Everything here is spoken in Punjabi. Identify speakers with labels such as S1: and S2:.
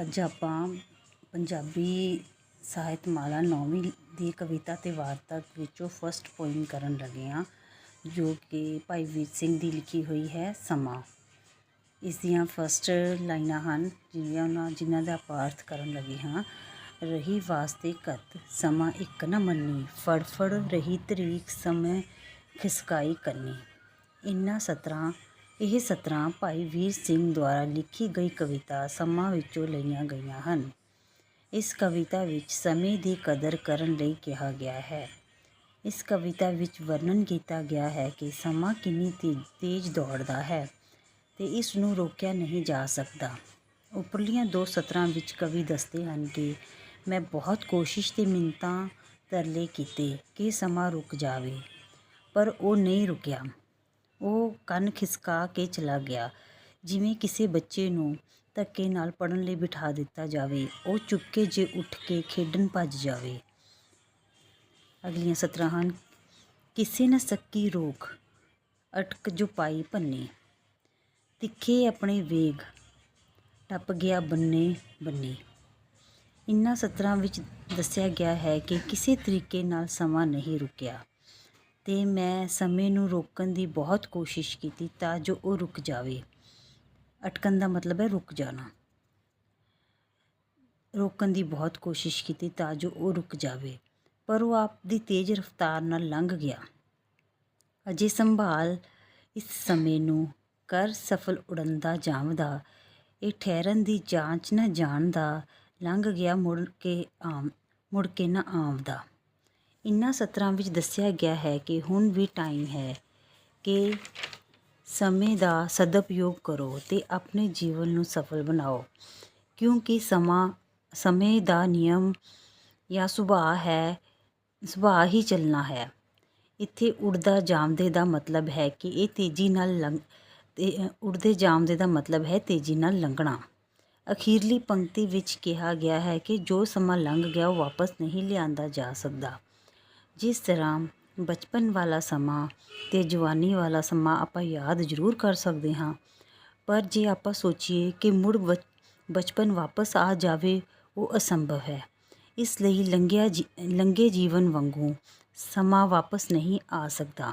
S1: ਅੱਜ ਆਪਾਂ ਪੰਜਾਬੀ ਸਾਹਿਤਮਾਲਾ ਨੌਵੀਂ ਦੀ ਕਵਿਤਾ ਅਤੇ ਵਾਰਤਾ ਵਿੱਚੋਂ ਫਸਟ ਪੋਇਮ ਕਰਨ ਲੱਗੇ ਹਾਂ, ਜੋ ਕਿ ਭਾਈ ਵੀਰ ਸਿੰਘ ਦੀ ਲਿਖੀ ਹੋਈ ਹੈ, ਸਮਾਂ। ਇਸ ਦੀਆਂ ਫਸਟ ਲਾਈਨਾਂ ਹਨ ਜਿਹੜੀਆਂ ਉਹਨਾਂ ਜਿਨ੍ਹਾਂ ਦਾ ਆਪਾਂ ਅਰਥ ਕਰਨ ਲੱਗੇ ਹਾਂ, ਰਹੀ ਵਾਸਤੇ ਕਤ ਸਮਾਂ ਇੱਕ ਨਾ ਮੰਨੀ ਫੜ ਫੜ ਰਹੀ ਤਰੀਕ ਸਮੇਂ ਖਿਸਕਾਈ ਕਰਨੀ ਇਨ੍ਹਾਂ ਸਤਰਾਂ ਇਹ ਸਤਰਾਂ ਭਾਈ ਵੀਰ ਸਿੰਘ ਦੁਆਰਾ ਲਿਖੀ ਗਈ ਕਵਿਤਾ ਸਮਾਂ ਵਿੱਚੋਂ ਲਈਆਂ ਗਈਆਂ ਹਨ। ਇਸ ਕਵਿਤਾ ਵਿੱਚ ਸਮੇਂ ਦੀ ਕਦਰ ਕਰਨ ਲਈ ਕਿਹਾ ਗਿਆ ਹੈ। ਇਸ ਕਵਿਤਾ ਵਿੱਚ ਵਰਣਨ ਕੀਤਾ ਗਿਆ ਹੈ ਕਿ ਸਮਾਂ ਕਿੰਨੀ ਤੇਜ਼ ਦੌੜਦਾ ਹੈ ਤੇ ਇਸ ਨੂੰ ਰੋਕਿਆ ਨਹੀਂ ਜਾ ਸਕਦਾ। ਉੱਪਰਲੀਆਂ ਦੋ ਸਤਰਾਂ ਵਿੱਚ ਕਵੀ ਦੱਸਦੇ ਹਨ ਕਿ ਮੈਂ ਬਹੁਤ ਕੋਸ਼ਿਸ਼ ਤੇ ਮਿੰਤਾਂ ਤਰਲੇ ਕੀਤੇ ਕਿ ਸਮਾਂ ਰੁਕ ਜਾਵੇ, ਪਰ ਉਹ ਨਹੀਂ ਰੁਕਿਆ। ਉਹ ਕੰਨ ਖਿਸਕਾ ਕੇ ਚਲਾ ਗਿਆ। ਜਿਵੇਂ ਕਿਸੇ ਬੱਚੇ ਨੂੰ ਧੱਕੇ ਨਾਲ ਪੜਨ ਲਈ ਬਿਠਾ ਦਿੱਤਾ ਜਾਵੇ, ਉਹ ਚੁੱਪਕੇ ਜੇ ਉੱਠ ਕੇ ਖੇਡਣ ਭੱਜ ਜਾਵੇ। ਅਗਲੀਆਂ ਸਤਰਾਂ ਹਨ, ਕਿਸੇ ਨਾ ਸੱਕੀ ਰੋਕ, ਅਟਕ ਜੋ ਪਾਈ ਭੰਨੇ। ਤਿੱਖੇ ਆਪਣੇ ਵੇਗ, ਟੱਪ ਗਿਆ ਬੰਨੇ ਬੰਨੇ। ਇਨ੍ਹਾਂ ਸਤਰਾਂ ਵਿੱਚ ਦੱਸਿਆ ਗਿਆ ਹੈ ਕਿ ਕਿਸੇ ਤਰੀਕੇ ਨਾਲ ਸਮਾਂ ਨਹੀਂ ਰੁਕਿਆ। ਅਤੇ ਮੈਂ ਸਮੇਂ ਨੂੰ ਰੋਕਣ ਦੀ ਬਹੁਤ ਕੋਸ਼ਿਸ਼ ਕੀਤੀ ਤਾਂ ਜੋ ਉਹ ਰੁਕ ਜਾਵੇ। ਅਟਕਣ ਦਾ ਮਤਲਬ ਹੈ ਰੁਕ ਜਾਣਾ। ਰੋਕਣ ਦੀ ਬਹੁਤ ਕੋਸ਼ਿਸ਼ ਕੀਤੀ ਤਾਂ ਜੋ ਉਹ ਰੁਕ ਜਾਵੇ, ਪਰ ਉਹ ਆਪ ਦੀ ਤੇਜ਼ ਰਫ਼ਤਾਰ ਨਾਲ ਲੰਘ ਗਿਆ। ਅਜੇ ਸੰਭਾਲ ਇਸ ਸਮੇਂ ਨੂੰ ਕਰ ਸਫਲ ਉਡਨ ਦਾ ਜਾਮਦਾ ਇਹ ਠਹਿਰਨ ਦੀ ਜਾਂਚ ਨਾ ਜਾਣਦਾ, ਲੰਘ ਗਿਆ ਮੁੜ ਕੇ ਆਮ, ਮੁੜ ਕੇ ਨਾ ਆਵਦਾ ਇਨ੍ਹਾਂ ਸਤਰਾਂ ਵਿੱਚ ਦੱਸਿਆ ਗਿਆ ਹੈ ਕਿ ਹੁਣ ਵੀ ਟਾਈਮ ਹੈ ਕਿ ਸਮੇਂ ਦਾ ਸਦਉਪਯੋਗ ਕਰੋ ਅਤੇ ਆਪਣੇ ਜੀਵਨ ਨੂੰ ਸਫਲ ਬਣਾਓ। ਕਿਉਂਕਿ ਸਮਾਂ, ਸਮੇਂ ਦਾ ਨਿਯਮ ਜਾਂ ਸੁਭਾਅ ਹੈ, ਸੁਭਾਅ ਹੀ ਚੱਲਣਾ ਹੈ। ਇੱਥੇ ਉੜਦਾ ਜਾਮਦੇ ਦਾ ਮਤਲਬ ਹੈ ਕਿ ਇਹ ਤੇਜ਼ੀ ਨਾਲ ਲੰਘ, ਤੇ ਉੜਦੇ ਜਾਮਦੇ ਦਾ ਮਤਲਬ ਹੈ ਤੇਜ਼ੀ ਨਾਲ ਲੰਘਣਾ। ਅਖੀਰਲੀ ਪੰਕਤੀ ਵਿੱਚ ਕਿਹਾ ਗਿਆ ਹੈ ਕਿ ਜੋ ਸਮਾਂ ਲੰਘ ਗਿਆ ਉਹ ਵਾਪਸ ਨਹੀਂ ਲਿਆਂਦਾ ਜਾ ਸਕਦਾ। ਜਿਸ ਤਰ੍ਹਾਂ ਬਚਪਨ ਵਾਲਾ ਸਮਾਂ ਅਤੇ ਜਵਾਨੀ ਵਾਲਾ ਸਮਾਂ ਆਪਾਂ ਯਾਦ ਜ਼ਰੂਰ ਕਰ ਸਕਦੇ ਹਾਂ। ਪਰ ਜੇ ਆਪਾਂ ਸੋਚੀਏ ਕਿ ਮੁੜ ਬਚਪਨ ਵਾਪਸ ਆ ਜਾਵੇ, ਉਹ ਅਸੰਭਵ ਹੈ। ਇਸ ਲਈ ਲੰਘਿਆ ਜੀ, ਲੰਘੇ ਜੀਵਨ ਵਾਂਗੂੰ ਸਮਾਂ ਵਾਪਸ ਨਹੀਂ ਆ ਸਕਦਾ।